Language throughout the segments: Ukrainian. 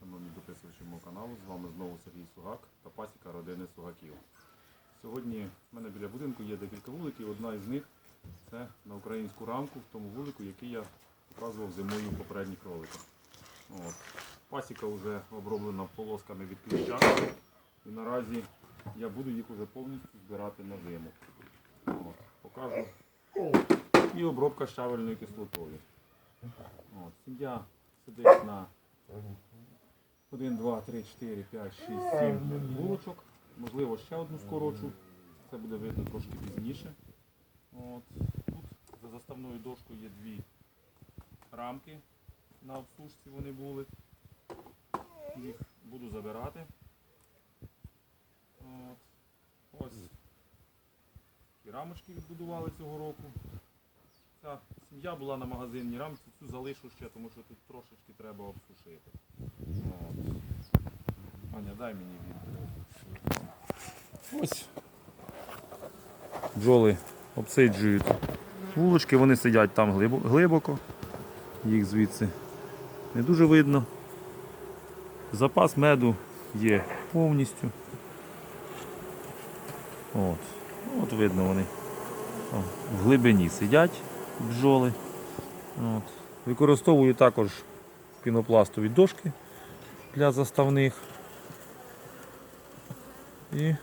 Шановні дописувачі мого каналу, з вами знову Сергій Сугак та пасіка родини Сугаків. Сьогодні в мене біля будинку є декілька вуликів. Одна із них це на українську рамку в тому вулику, який я показував зимою в попередніх роликах. От. Пасіка вже оброблена полосками від ключа. І наразі я буду їх вже повністю збирати на зиму. От. Покажу. І обробка щавельною кислотою. От. Сім'я сидить на 1, 2, 3, 4, 5, 6, 7 булочок. Можливо, ще одну скорочу. Це буде видно трошки пізніше. От. Тут за заставною дошкою є дві рамки на обсушці вони були. Їх буду забирати. От. Ось і рамочки відбудували цього року. Ця сім'я була на магазинній рамці, цю залишу ще, тому що тут трошечки треба обсушити. От. Аня, дай мені відео. Ось. Бджоли обсиджують вулочки, вони сидять там глибоко. Їх звідси не дуже видно. Запас меду є повністю. От. От видно вони. О, в глибині сидять бджоли. От. Використовую також пінопластові дошки для заставних. І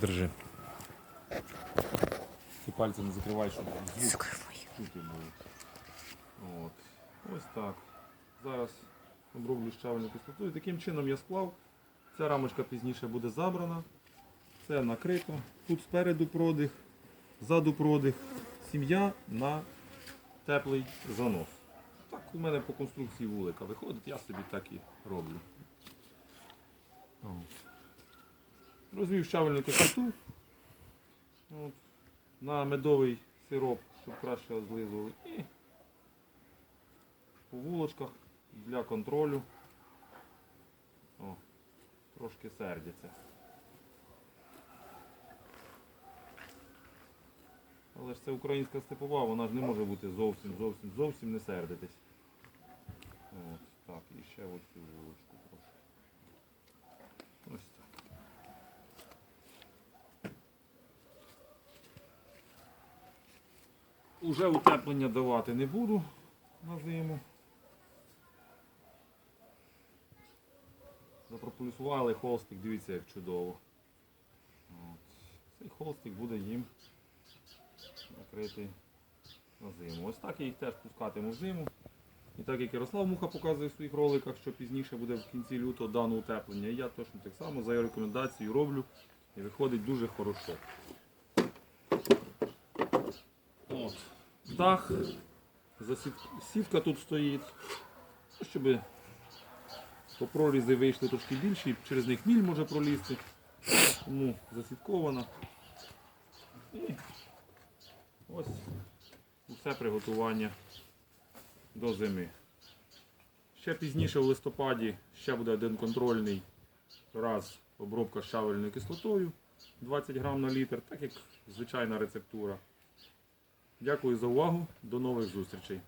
держи. Ці пальці не закривай, щоб звук чути було. От. Ось так. Зараз оброблю щавельну кислоту. І таким чином я склав. Ця рамочка пізніше буде забрана. Це накрито. Тут спереду продих, ззаду продих. Сім'я на теплий занос. Так у мене по конструкції вулика виходить, я собі так і роблю. Розвів щавельну кислоту. На медовий сироп, щоб краще злизували. І по вулочках для контролю. О, трошки сердяться. Але ж це українська степова, вона ж не може бути зовсім, зовсім, зовсім не сердитись. От, так, і ще оцю вулочку трошки. Ось так. Уже утеплення давати не буду на зиму. Запрополісували холстик, дивіться як чудово. От. Цей холстик буде їм накритий на зиму. Ось так я їх теж пускатиму в зиму. І так як Ярослав Муха показує в своїх роликах, що пізніше буде в кінці лютого дане утеплення, я точно так само за його рекомендацією роблю і виходить дуже хорошо. От. Дах, засів- сітка тут стоїть, ну, щоб по прорізи вийшли трошки більші, через них міль може пролізти, тому засіткована. І усе приготування до зими. Ще пізніше в листопаді ще буде один контрольний раз обробка щавельною кислотою 20 грам на літр, так як звичайна рецептура. Дякую за увагу. До нових зустрічей.